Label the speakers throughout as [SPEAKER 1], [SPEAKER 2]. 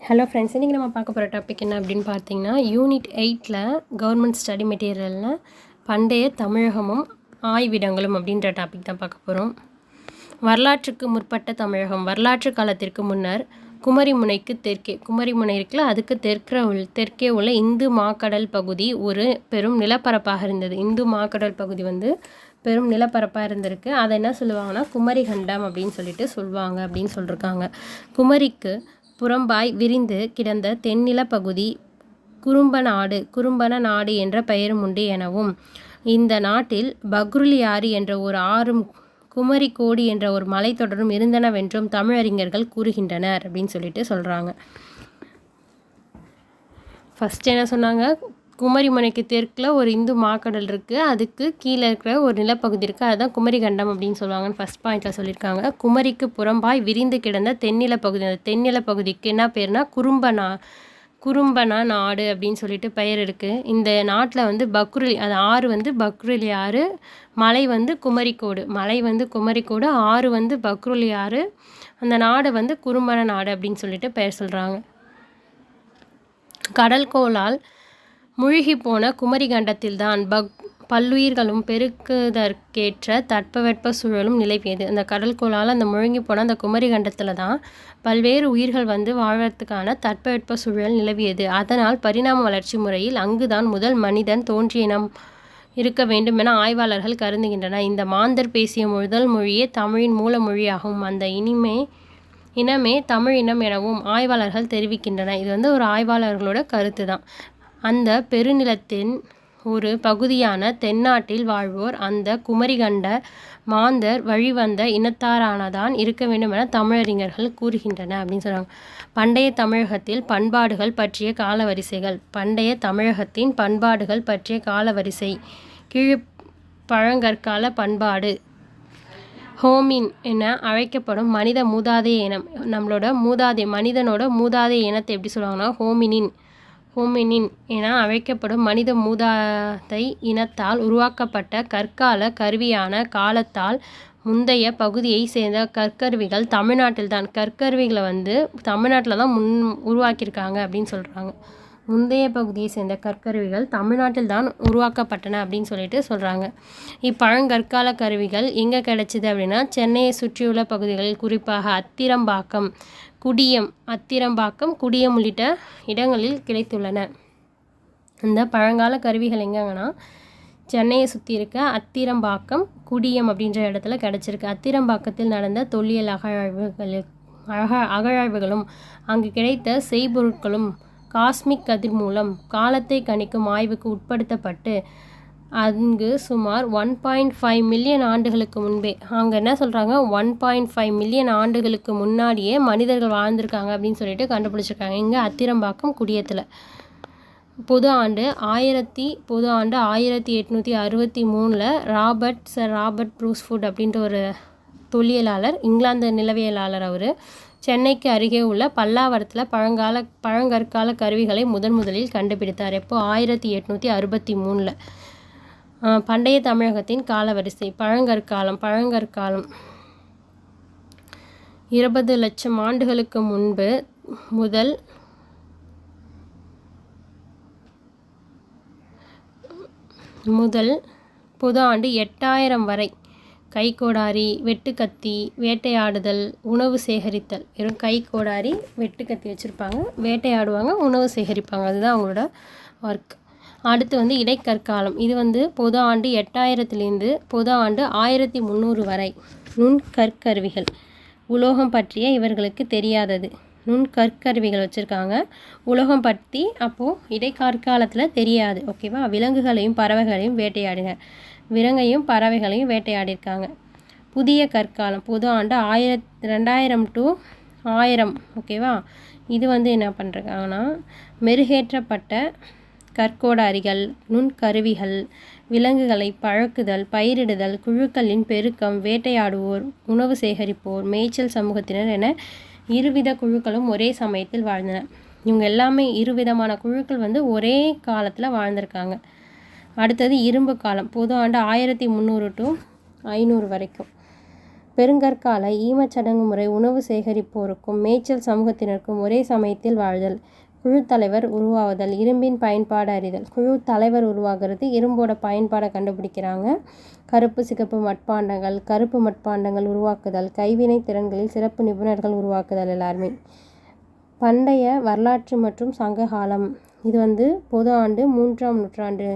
[SPEAKER 1] Hello friends இன்றைக்கி நம்ம பார்க்க போகிற டாபிக் என்ன அப்படின்னு பார்த்தீங்கன்னா யூனிட் எயிட்டில் கவர்மெண்ட் ஸ்டடி மெட்டீரியலில் பண்டைய தமிழகமும் ஆய்விடங்களும் அப்படின்ற டாபிக் தான் பார்க்க போகிறோம் வரலாற்றுக்கு முற்பட்ட தமிழகம் வரலாற்று காலத்திற்கு முன்னர் குமரிமுனைக்கு தெற்கே குமரிமுனை இருக்குல்ல அதுக்கு தெற்கிற உள் தெற்கே உள்ள இந்து மாக்கடல் பகுதி ஒரு பெரும் நிலப்பரப்பாக இருந்தது. இந்து மாக்கடல் பகுதி வந்து பெரும் நிலப்பரப்பாக இருந்திருக்கு. அதை என்ன சொல்லுவாங்கன்னா குமரிகண்டம் அப்படின்னு சொல்லிட்டு சொல்லுவாங்க அப்படின்னு சொல்லியிருக்காங்க குமரிக்கு புறம்பாய் விரிந்து கிடந்த தென்னில பகுதி குறும்பநாடு குறும்பன நாடு என்ற பெயரும் உண்டு எனவும். இந்த நாட்டில் பக்ருலியாறு என்ற ஒரு ஆறும் குமரி கோடி என்ற ஒரு மலைத்தொடரும் இருந்தனவென்றும் தமிழறிஞர்கள் கூறுகின்றனர் அப்படின்னு சொல்லிட்டு சொல்கிறாங்க ஃபஸ்ட் என்ன சொன்னாங்க? குமரிமுனைக்கு தெற்கில் ஒரு இந்து மாக்கடல் இருக்குது அதுக்கு கீழே இருக்கிற ஒரு நிலப்பகுதி இருக்குது அதுதான் குமரிகண்டம் அப்படின்னு சொல்லுவாங்கன்னு ஃபஸ்ட் பாயிண்டில் சொல்லியிருக்காங்க. குமரிக்கு புறம்பாய் விரிந்து கிடந்த தென்னில பகுதி. அந்த தென்னில பகுதிக்கு என்ன பேர்னா குறும்பனா குறும்பனா நாடு அப்படின்னு சொல்லிட்டு பெயர் இருக்குது இந்த நாட்டில் வந்து பக்ருலி அது ஆறு வந்து பக்ருலி ஆறு மலை வந்து குமரிக்கோடு. மலை வந்து குமரிக்கோடு ஆறு வந்து பக்ருலி ஆறு. அந்த நாடு வந்து குறும்பன நாடு அப்படின்னு சொல்லிட்டு பெயர் சொல்கிறாங்க கடல்கோளால் மூழ்கி போன குமரிகண்டத்தில்தான் பக் பல்லுயிர்களும் பெருக்குதற்கேற்ற தட்பவெட்ப சூழலும் நிலவியது. அந்த கடல்கோளால் அந்த முழுங்கி போன அந்த குமரிகண்டத்தில் தான் பல்வேறு உயிர்கள் வந்து வாழ்வதற்கான தட்பவெட்ப சூழல் நிலவியது. அதனால் பரிணாம வளர்ச்சி முறையில் அங்குதான் முதல் மனிதன் தோன்றிய இனம் இருக்க வேண்டும் என ஆய்வாளர்கள் கருதுகின்றனர். இந்த மாந்தர் பேசிய முதல் மொழியே தமிழின் மூல மொழியாகும் அந்த இனிமே இனமே தமிழ் இனம் எனவும் ஆய்வாளர்கள் தெரிவிக்கின்றனர். இது வந்து ஒரு ஆய்வாளர்களோட கருத்து தான் அந்த பெருநிலத்தின் ஒரு பகுதியான தென்னாட்டில் வாழ்வோர் அந்த குமரிகண்ட மாந்தர் வழிவந்த இனத்தாரானதான் இருக்க வேண்டும் என தமிழறிஞர்கள் கூறுகின்றனர் அப்படின்னு சொல்கிறாங்க பண்டைய தமிழகத்தில் பண்பாடுகள் பற்றிய காலவரிசைகள் பண்டைய தமிழகத்தின் பண்பாடுகள் பற்றிய காலவரிசை கீழ் பழங்கற்கால பண்பாடு ஹோமின் என அழைக்கப்படும் மனித மூதாதைய இனம் நம்மளோட மூதாதை மனிதனோட மூதாதைய இனத்தை எப்படி சொல்லுவாங்கன்னா ஹோமினின். ஹோமினின் என அழைக்கப்படும் மனித மூதாதை இனத்தால் உருவாக்கப்பட்ட கற்கால கருவியான காலத்தால் முந்தைய பகுதியை சேர்ந்த கற்கருவிகள் தமிழ்நாட்டில்தான். கற்கருவிகளை வந்து தமிழ்நாட்டில் தான் முன் உருவாக்கியிருக்காங்க அப்படின்னு சொல்கிறாங்க முந்தைய பகுதியை சேர்ந்த கற்கருவிகள் தமிழ்நாட்டில் தான் உருவாக்கப்பட்டன அப்படின்னு சொல்லிட்டு சொல்கிறாங்க இப்பழங்கற்கால கருவிகள் எங்கே கிடைச்சிது அப்படின்னா சென்னையை சுற்றியுள்ள பகுதிகளில் குறிப்பாக அத்திரம்பாக்கம் குடியம் அத்திரம்பாக்கம் குடியம் உள்ளிட்ட இடங்களில் கிடைத்துள்ளன. இந்த பழங்கால கருவிகள் எங்கங்கன்னா சென்னையை சுற்றி இருக்க அத்திரம்பாக்கம் குடியம் அப்படின்ற இடத்துல கிடச்சிருக்கு. அத்திரம்பாக்கத்தில் நடந்த தொல்லியல் அகழாய்வுகள் அழக அகழாய்வுகளும் அங்கு கிடைத்த செய்பொருட்களும் காஸ்மிக் கதிர் மூலம் காலத்தை கணிக்கும் ஆய்வுக்கு உட்படுத்தப்பட்டு அங்கு சுமார் ஒன் பாயிண்ட் ஃபைவ் மில்லியன் ஆண்டுகளுக்கு முன்பே. அங்கே என்ன சொல்கிறாங்க ஒன் பாயிண்ட் ஃபைவ் மில்லியன் ஆண்டுகளுக்கு முன்னாடியே மனிதர்கள் வாழ்ந்திருக்காங்க அப்படின்னு சொல்லிட்டு கண்டுபிடிச்சிருக்காங்க. இங்கே அத்திரம்பாக்கம் குடியத்தில். பொது ஆண்டு ஆயிரத்தி பொது ஆண்டு ஆயிரத்தி எட்நூற்றி அறுபத்தி மூணில் ராபர்ட் சர் ராபர்ட் ப்ரூஸ்ஃபுட் அப்படின்ற ஒரு தொல்லியலாளர் இங்கிலாந்து நிலவியலாளர் அவர் சென்னைக்கு அருகே உள்ள பல்லாவரத்தில் பழங்கால பழங்கற்கால கருவிகளை முதன் முதலில் கண்டுபிடித்தார். எப்போ? ஆயிரத்தி எட்நூற்றி அறுபத்தி மூணில். பண்டைய தமிழகத்தின் காலவரிசை பழங்கற்காலம் பழங்கற்காலம். இருபது லட்சம் ஆண்டுகளுக்கு முன்பு முதல் முதல் புது ஆண்டு எட்டாயிரம் வரை கைகோடாரி வெட்டுக்கத்தி வேட்டையாடுதல் உணவு சேகரித்தல். வெறும் கைகோடாரி வெட்டுக்கத்தி வச்சுருப்பாங்க வேட்டையாடுவாங்க உணவு சேகரிப்பாங்க. அதுதான் அவங்களோட ஒர்க் அடுத்து வந்து இடைக்கற்காலம். இது வந்து பொது ஆண்டு எட்டாயிரத்துலேருந்து பொது ஆண்டு ஆயிரத்தி முந்நூறு வரை. நுண்கற்கருவிகள். உலோகம் பற்றிய இவர்களுக்கு தெரியாதது. நுண் கற்கருவிகள் வச்சுருக்காங்க. உலோகம் பற்றி அப்போது இடைக்கற்காலத்தில் தெரியாது. ஓகேவா விலங்குகளையும் பறவைகளையும் வேட்டையாடுங்க விலங்கையும் பறவைகளையும் வேட்டையாடிருக்காங்க புதிய கற்காலம். பொது ஆண்டு ஆயிரத் ரெண்டாயிரம் டு ஆயிரம். ஓகேவா இது வந்து என்ன பண்ணுறாங்கன்னா மெருகேற்றப்பட்ட கற்கோடாரிகள் நுண்கருவிகள் விலங்குகளை பழக்குதல் பயிரிடுதல் குழுக்களின் பெருக்கம் வேட்டையாடுவோர் உணவு சேகரிப்போர் மேய்ச்சல் சமூகத்தினர் என இருவித குழுக்களும் ஒரே சமயத்தில் வாழ்ந்தன. இவங்க எல்லாமே இருவிதமான குழுக்கள் வந்து ஒரே காலத்தில் வாழ்ந்திருக்காங்க. அடுத்தது இரும்பு காலம். பொது ஆண்டு ஆயிரத்தி முந்நூறு டு ஐநூறு வரைக்கும். பெருங்கற்கால ஈமச்சடங்கு முறை உணவு சேகரிப்போருக்கும் மேய்ச்சல் சமூகத்தினருக்கும் ஒரே சமயத்தில் வாழ்தல். குழு தலைவர் உருவாவதல் இரும்பின் பயன்பாடு அறிதல். குழு தலைவர் உருவாகிறது இரும்போட பயன்பாடை கண்டுபிடிக்கிறாங்க. கருப்பு சிகப்பு மட்பாண்டங்கள் கருப்பு மட்பாண்டங்கள் உருவாக்குதல் கைவினை திறன்களில் சிறப்பு நிபுணர்கள் உருவாக்குதல் எல்லாருமே. பண்டைய வரலாற்று மற்றும் சங்ககாலம் இது வந்து பொது ஆண்டு மூன்றாம் நூற்றாண்டு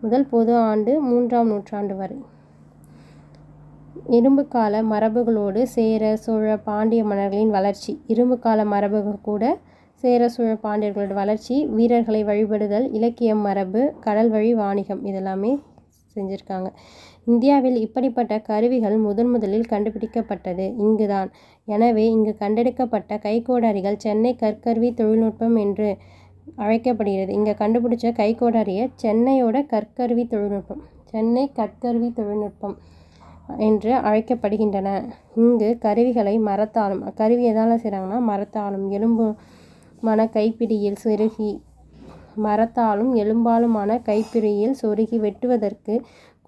[SPEAKER 1] முதல் பொது ஆண்டு மூன்றாம் நூற்றாண்டு வரை. இரும்பு கால மரபுகளோடு சேர சோழ பாண்டிய மன்னர்களின் வளர்ச்சி. இரும்பு கால மரபுகள் கூட சேர சோழ பாண்டியர்களோட வளர்ச்சி வீரர்களை வழிபடுதல் இலக்கியம் மரபு கடல் வழி வாணிகம் இதெல்லாமே செஞ்சுருக்காங்க. இந்தியாவில் இப்படிப்பட்ட கருவிகள் முதன் முதலில் கண்டுபிடிக்கப்பட்டது இங்குதான். எனவே இங்கு கண்டெடுக்கப்பட்ட கைகோடாரிகள் சென்னை கற்கருவி தொழில்நுட்பம் என்று அழைக்கப்படுகிறது. இங்கே கண்டுபிடிச்ச கைக்கோடாரியை சென்னையோட கற்கருவி தொழில்நுட்பம் சென்னை கற்கருவி தொழில்நுட்பம் என்று அழைக்கப்படுகின்றன. இங்கு கருவிகளை மரத்தாலும் கருவி எதால் செய்கிறாங்கன்னா மரத்தாலும் எலும்பு மன கைப்பிடியில் சொருகி மரத்தாலும் எலும்பாலுமான கைப்பிடியில் சொருகி வெட்டுவதற்கு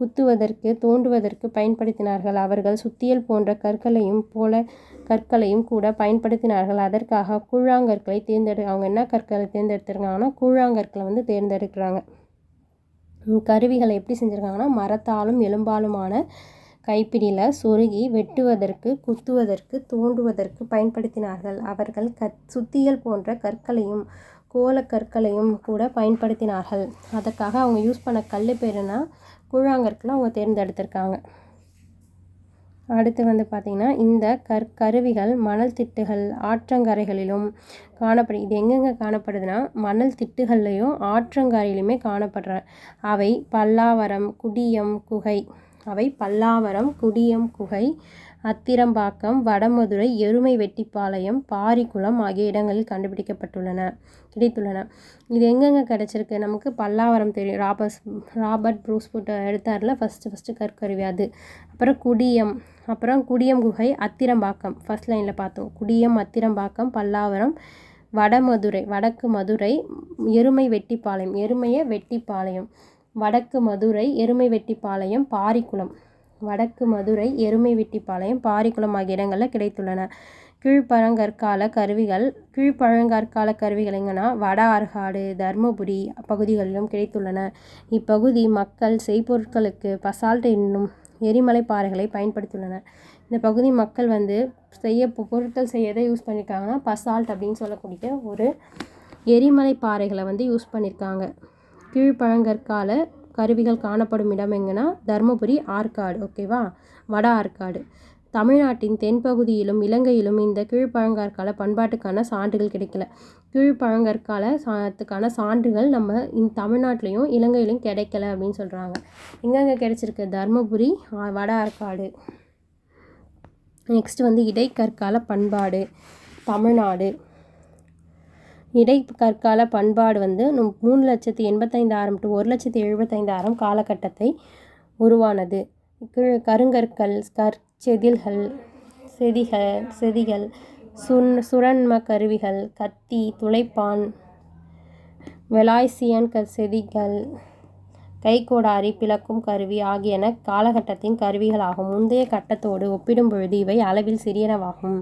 [SPEAKER 1] குத்துவதற்கு தோண்டுவதற்கு பயன்படுத்தினார்கள். அவர்கள் சுத்தியல் போன்ற கற்களையும் போல கற்களையும் கூட பயன்படுத்தினார்கள். அதற்காக கூழாங்கற்களை தேர்ந்தெடு அவங்க என்ன கற்களை தேர்ந்தெடுத்திருக்காங்கன்னா கூழாங்கற்களை வந்து தேர்ந்தெடுக்கிறாங்க. கருவிகளை எப்படி செஞ்சுருக்காங்கன்னா மரத்தாலும் எலும்பாலுமான கைப்பிடியில் சொருகி வெட்டுவதற்கு குத்துவதற்கு தோண்டுவதற்கு பயன்படுத்தினார்கள். அவர்கள் கத் சுத்தியல் போன்ற கற்களையும் கோலக்கற்களையும் கூட பயன்படுத்தினார்கள். அதற்காக அவங்க யூஸ் பண்ண கல் பேருனா கூழாங்கற்களை அவங்க தேர்ந்தெடுத்திருக்காங்க. அடுத்து வந்து பார்த்திங்கன்னா இந்த கற்கருவிகள் மணல் திட்டுகள் ஆற்றங்கரைகளிலும் காணப்படும் இது எங்கெங்கே காணப்படுதுன்னா மணல் திட்டுகள்லையும் ஆற்றங்கரையிலுமே காணப்படுற அவை பல்லாவரம் குடியம் குகை அவை பல்லாவரம் குடியம் குகை அத்திரம்பாக்கம் வடமதுரை எருமை வெட்டிப்பாளையம் பாரிக்குளம் ஆகிய இடங்களில் கண்டுபிடிக்கப்பட்டுள்ளன கிடைத்துள்ளன. இது எங்கெங்கே கிடச்சிருக்கு? நமக்கு பல்லாவரம் தெரியும். ராபர்ஸ் ராபர்ட் ப்ரூஸ் போட்டு எடுத்தார்ல ஃபஸ்ட்டு ஃபஸ்ட்டு கற்கருவி அது. அப்புறம் குடியம் அப்புறம் குடியம் குகை அத்திரம்பாக்கம். ஃபஸ்ட் லைனில் பார்த்தோம். குடியம் அத்திரம்பாக்கம் பல்லாவரம் வடமதுரை வடக்கு மதுரை எருமை வெட்டிப்பாளையம். எருமையை வெட்டிப்பாளையம். வடக்கு மதுரை எருமை வெட்டிப்பாளையம் பாரிக்குளம். வடக்கு மதுரை எருமை வெட்டிப்பாளையம் பாரிக்குளம் ஆகிய இடங்களில் கிடைத்துள்ளன. கீழ்ப்பழங்கற்கால கருவிகள் கீழ்ப்பழங்கற்கால கருவிகள் எங்கன்னா வட ஆற்காடு தர்மபுரி பகுதிகளிலும் கிடைத்துள்ளன. இப்பகுதி மக்கள் செய்பொருட்களுக்கு பசால்ட் என்னும் எரிமலை பாறைகளை பயன்படுத்தியுள்ளனர் இந்த பகுதி மக்கள் வந்து செய்ய பொருட்கள் செய்ய எதை யூஸ் பண்ணியிருக்காங்கன்னா பசால்ட் அப்படின்னு சொல்லக்கூடிய ஒரு எரிமலை பாறைகளை வந்து யூஸ் பண்ணியிருக்காங்க கீழ்ப்பழங்கற்கால கருவிகள் காணப்படும் இடம் எங்கன்னா தருமபுரி ஆற்காடு ஓகேவா வட ஆற்காடு. தமிழ்நாட்டின் தென்பகுதியிலும் இலங்கையிலும் இந்த கீழ்ப்பழங்கற்கால பண்பாட்டுக்கான சான்றுகள் கிடைக்கல. கீழ்ப்பழங்கற்கால சாத்துக்கான சான்றுகள் நம்ம இந்த தமிழ்நாட்டிலையும் இலங்கையிலையும் கிடைக்கல அப்படின்னு சொல்கிறாங்க எங்கெங்கே கிடைச்சிருக்கு? தருமபுரி வட ஆற்காடு. நெக்ஸ்ட் வந்து இடைக்கற்கால பண்பாடு தமிழ்நாடு. இடைக்கற்கால பண்பாடு வந்து மூணு லட்சத்தி எண்பத்தைந்தாயிரம் டு ஒரு லட்சத்தி எழுபத்தைந்தாயிரம் காலகட்டத்தை உருவானது. கருங்கற்கள் கற்செதில்கள் செதிகள் செதிகள் சுன் சுரண்ம கருவிகள் கத்தி துளைப்பான் வெலாய்சியன் க செதிகள் கைகோடாரி பிளக்கும் கருவி ஆகியன காலகட்டத்தின் கருவிகளாகும். முந்தைய கட்டத்தோடு ஒப்பிடும் பொழுது இவை அளவில் சிறியனவாகும்.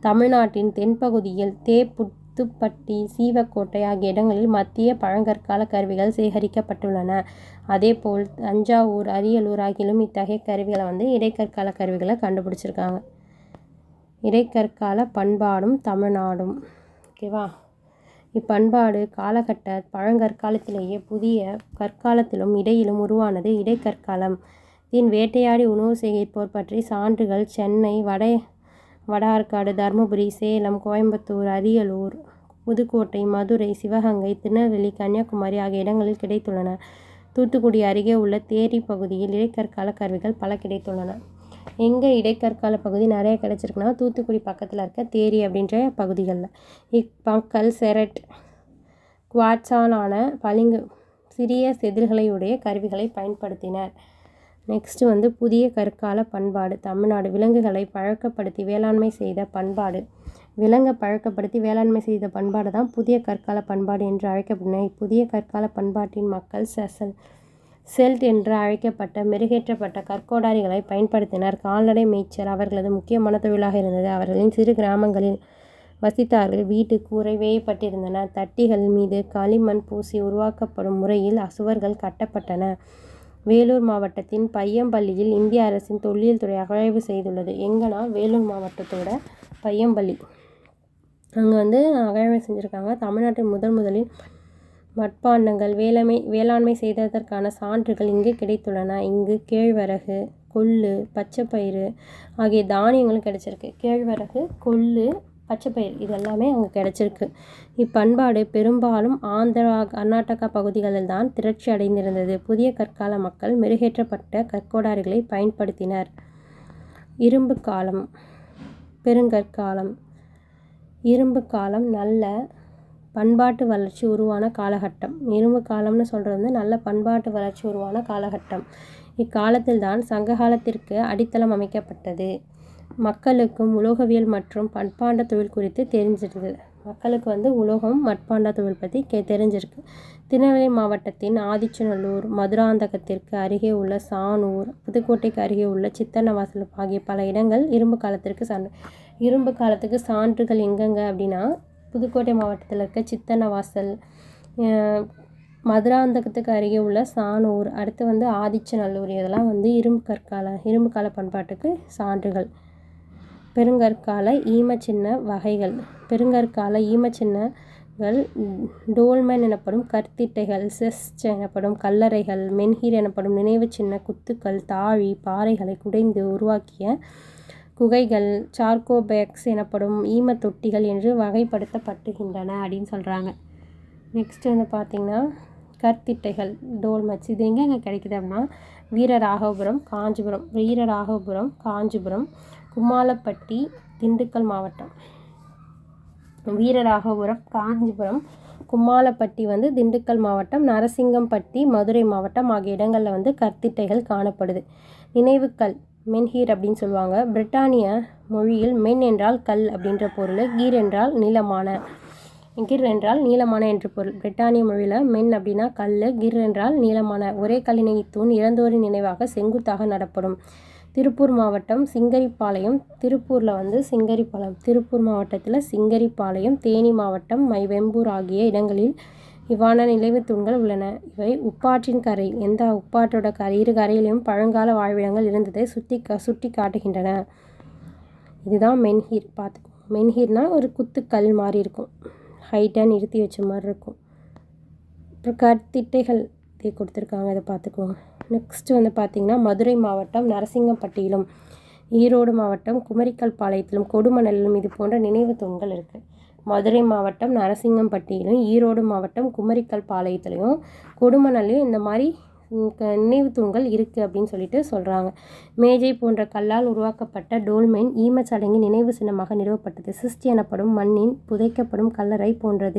[SPEAKER 1] தமிழ்நாட்டின் தென்பகுதியில் தேப்புட் முத்துப்பட்டி சீவக்கோட்டை ஆகிய இடங்களில் மத்திய பழங்கற்கால கருவிகள் சேகரிக்கப்பட்டுள்ளன. அதேபோல் தஞ்சாவூர் அரியலூர் ஆகியிலும் இத்தகைய கருவிகளை வந்து இடைக்கற்கால கருவிகளை கண்டுபிடிச்சிருக்காங்க. இடைக்கற்கால பண்பாடும் தமிழ்நாடும். ஓகேவா? இப்பண்பாடு காலகட்ட பழங்கற்காலத்திலேயே புதிய கற்காலத்திலும் இடையிலும் உருவானது இடைக்கற்காலம். தீன் வேட்டையாடி உணவு சேகரிப்போர் பற்றி சான்றுகள் சென்னை வட வடார்காடு தருமபுரி சேலம் கோயம்புத்தூர் அரியலூர் புதுக்கோட்டை மதுரை சிவகங்கை திருநெல்வேலி கன்னியாகுமரி ஆகிய இடங்களில் கிடைத்துள்ளன. தூத்துக்குடி அருகே உள்ள தேரி பகுதியில் இடைக்கற்கால கருவிகள் பல கிடைத்துள்ளன. எங்கே இடைக்கற்கால பகுதி நிறைய கிடைச்சிருக்குன்னா தூத்துக்குடி பக்கத்தில் இருக்க தேரி அப்படின்ற பகுதிகளில். இப்பக்கள் செரட் குவாட்ஸாலான பளிங்கு சிறிய செதில்களையுடைய கருவிகளை பயன்படுத்தினர். நெக்ஸ்ட்டு வந்து புதிய கற்கால பண்பாடு தமிழ்நாடு விலங்குகளை பழக்கப்படுத்தி வேளாண்மை செய்த பண்பாடு. விலங்கை பழக்கப்படுத்தி வேளாண்மை செய்த பண்பாடு தான் புதிய கற்கால பண்பாடு என்று அழைக்கப்படும் புதிய கற்கால பண்பாட்டின் மக்கள் செசல் செல்ட் என்று அழைக்கப்பட்ட மெருகேற்றப்பட்ட கற்கோடாரிகளை பயன்படுத்தினர். கால்நடை மேய்ச்சல் அவர்களது முக்கியமான தொழிலாக இருந்தது. அவர்களின் சிறு கிராமங்களில் வசித்தார்கள். வீட்டு கூரை வேயப்பட்டிருந்தன. தட்டிகள் மீது களிமண் பூசி உருவாக்கப்படும் முறையில் அசுவர்கள் கட்டப்பட்டன. வேலூர் மாவட்டத்தின் பையம்பள்ளியில் இந்திய அரசின் தொல்லியல் துறை அகழ்வு செய்துள்ளது. எங்கன்னா வேலூர் மாவட்டத்தோட பையம்பள்ளி. அங்கே வந்து அகழ்வு செஞ்சுருக்காங்க. தமிழ்நாட்டின் முதன் முதலில் மட்பாண்டங்கள் வேளாண்மை வேளாண்மை செய்ததற்கான சான்றுகள் இங்கு கிடைத்துள்ளன. இங்கு கேழ்வரகு கொள்ளு பச்சைப்பயிறு ஆகிய தானியங்களும் கிடைச்சிருக்கு. கேழ்வரகு கொள்ளு பச்சைப்பயிறு இது எல்லாமே அங்கே கிடச்சிருக்கு. இப்பண்பாடு பெரும்பாலும் ஆந்திரா கர்நாடகா பகுதிகளில் தான் திரட்சி அடைந்திருந்தது. புதிய கற்கால மக்கள் மெருகேற்றப்பட்ட கற்கோடாரிகளை பயன்படுத்தினர். இரும்பு காலம் பெருங்கற்காலம். இரும்பு காலம் நல்ல பண்பாட்டு வளர்ச்சி உருவான காலகட்டம். இரும்பு காலம்னு சொல்கிறது வந்து நல்ல பண்பாட்டு வளர்ச்சி உருவான காலகட்டம். இக்காலத்தில் தான் சங்க காலத்திற்கு அடித்தளம் அமைக்கப்பட்டது. மக்களுக்கும் உலோகவியல் மற்றும் பண்பாண்ட தொழில் குறித்து தெரிஞ்சிருது மக்களுக்கு வந்து உலோகம் மட்பாண்ட தொழில் பற்றி கே தெரிஞ்சிருக்கு. திருநெல்வேலி மாவட்டத்தின் ஆதிச்சநல்லூர் மதுராந்தகத்திற்கு அருகே உள்ள சானூர் புதுக்கோட்டைக்கு அருகே உள்ள சித்தன்னவாசல் ஆகிய பல இடங்கள் இரும்பு காலத்திற்கு சான்று இரும்பு காலத்துக்கு சான்றுகள் எங்கெங்க அப்படின்னா புதுக்கோட்டை மாவட்டத்தில் இருக்க சித்தன்னவாசல் மதுராந்தகத்துக்கு அருகே உள்ள சானூர் அடுத்து வந்து ஆதிச்சநல்லூர் இதெல்லாம் வந்து இரும்பு கற்கால இரும்பு கால பண்பாட்டுக்கு சான்றுகள். பெருங்கற்கால ஈமச்சின்ன வகைகள். பெருங்கற்கால ஈமச்சின்னங்கள் டோல்மென் எனப்படும் கற்திட்டைகள் செஸ்ட் எனப்படும் கல்லறைகள் மென்ஹீர் எனப்படும் நினைவு சின்ன குத்துக்கள் தாழி பாறைகளை குடைந்து உருவாக்கிய குகைகள் சார்கோபேக்ஸ் எனப்படும் ஈமத் தொட்டிகள் என்று வகைப்படுத்தப்பட்டுகின்றன அப்படின்னு சொல்கிறாங்க நெக்ஸ்ட் வந்து பார்த்திங்கன்னா கற்திட்டைகள் டோல்மெட்ஸ். இது எங்கெங்கே கிடைக்குது அப்படின்னா வீரராகவபுரம் காஞ்சிபுரம். வீரராகவபுரம் காஞ்சிபுரம் கும்மாலப்பட்டி திண்டுக்கல் மாவட்டம். வீரராகபுரம் காஞ்சிபுரம். கும்மாலப்பட்டி வந்து திண்டுக்கல் மாவட்டம் நரசிங்கம்பட்டி மதுரை மாவட்டம் ஆகிய இடங்களில் வந்து கற்திட்டைகள் காணப்படுது. நினைவுக்கல் மென்ஹீர் அப்படின்னு சொல்லுவாங்க. பிரிட்டானிய மொழியில் மென் என்றால் கல் அப்படின்ற பொருள் கீர் என்றால் நீளமான கிர் என்றால் நீளமான என்று பொருள். பிரிட்டானிய மொழியில் மென் அப்படின்னா கல் கிர் என்றால் நீளமான. ஒரே கல்லினை தூண் இறந்தோரின் நினைவாக செங்குத்தாக நடப்படும். திருப்பூர் மாவட்டம் சிங்கரிப்பாளையம். திருப்பூரில் வந்து சிங்கரிப்பாளையம் திருப்பூர் மாவட்டத்தில் சிங்கரிப்பாளையம் தேனி மாவட்டம் மை வெம்பூர் ஆகிய இடங்களில் இவ்வான நினைவு தூண்கள் உள்ளன. இவை உப்பாற்றின் கரை எந்த உப்பாற்றோட கரை இரு கரையிலும் பழங்கால வாழ்விடங்கள் இருந்ததை சுட்டி சுட்டி காட்டுகின்றன. இதுதான் மென்ஹீர். பார்த்துக்கோ மென்ஹீர்னால் ஒரு குத்துக்கல் மாதிரி இருக்கும். ஹைட்டாக நிறுத்தி வச்ச மாதிரி இருக்கும். அப்புறம் கற்திட்டைகள் இதை கொடுத்துருக்காங்க இதை பார்த்துக்குவோங்க நெக்ஸ்ட்டு வந்து பார்த்திங்கன்னா மதுரை மாவட்டம் நரசிங்கப்பட்டியிலும் ஈரோடு மாவட்டம் குமரிக்கல் பாளையத்திலும் கொடுமணலிலும் இது போன்ற நினைவு தூண்கள் இருக்குது மதுரை மாவட்டம் நரசிங்கம்பட்டியிலும் ஈரோடு மாவட்டம் குமரிக்கல் பாளையத்துலேயும் கொடுமணலையும் இந்த மாதிரி நினைவு தூண்கள் இருக்குது அப்படின்னு சொல்லிட்டு சொல்கிறாங்க மேஜை போன்ற கல்லால் உருவாக்கப்பட்ட டோல்மென் ஈமச்சடங்கின் நினைவு சின்னமாக நிறுவப்பட்டது. சிஸ்ட் எனப்படும் மண்ணின் புதைக்கப்படும் கல்லறை போன்றது.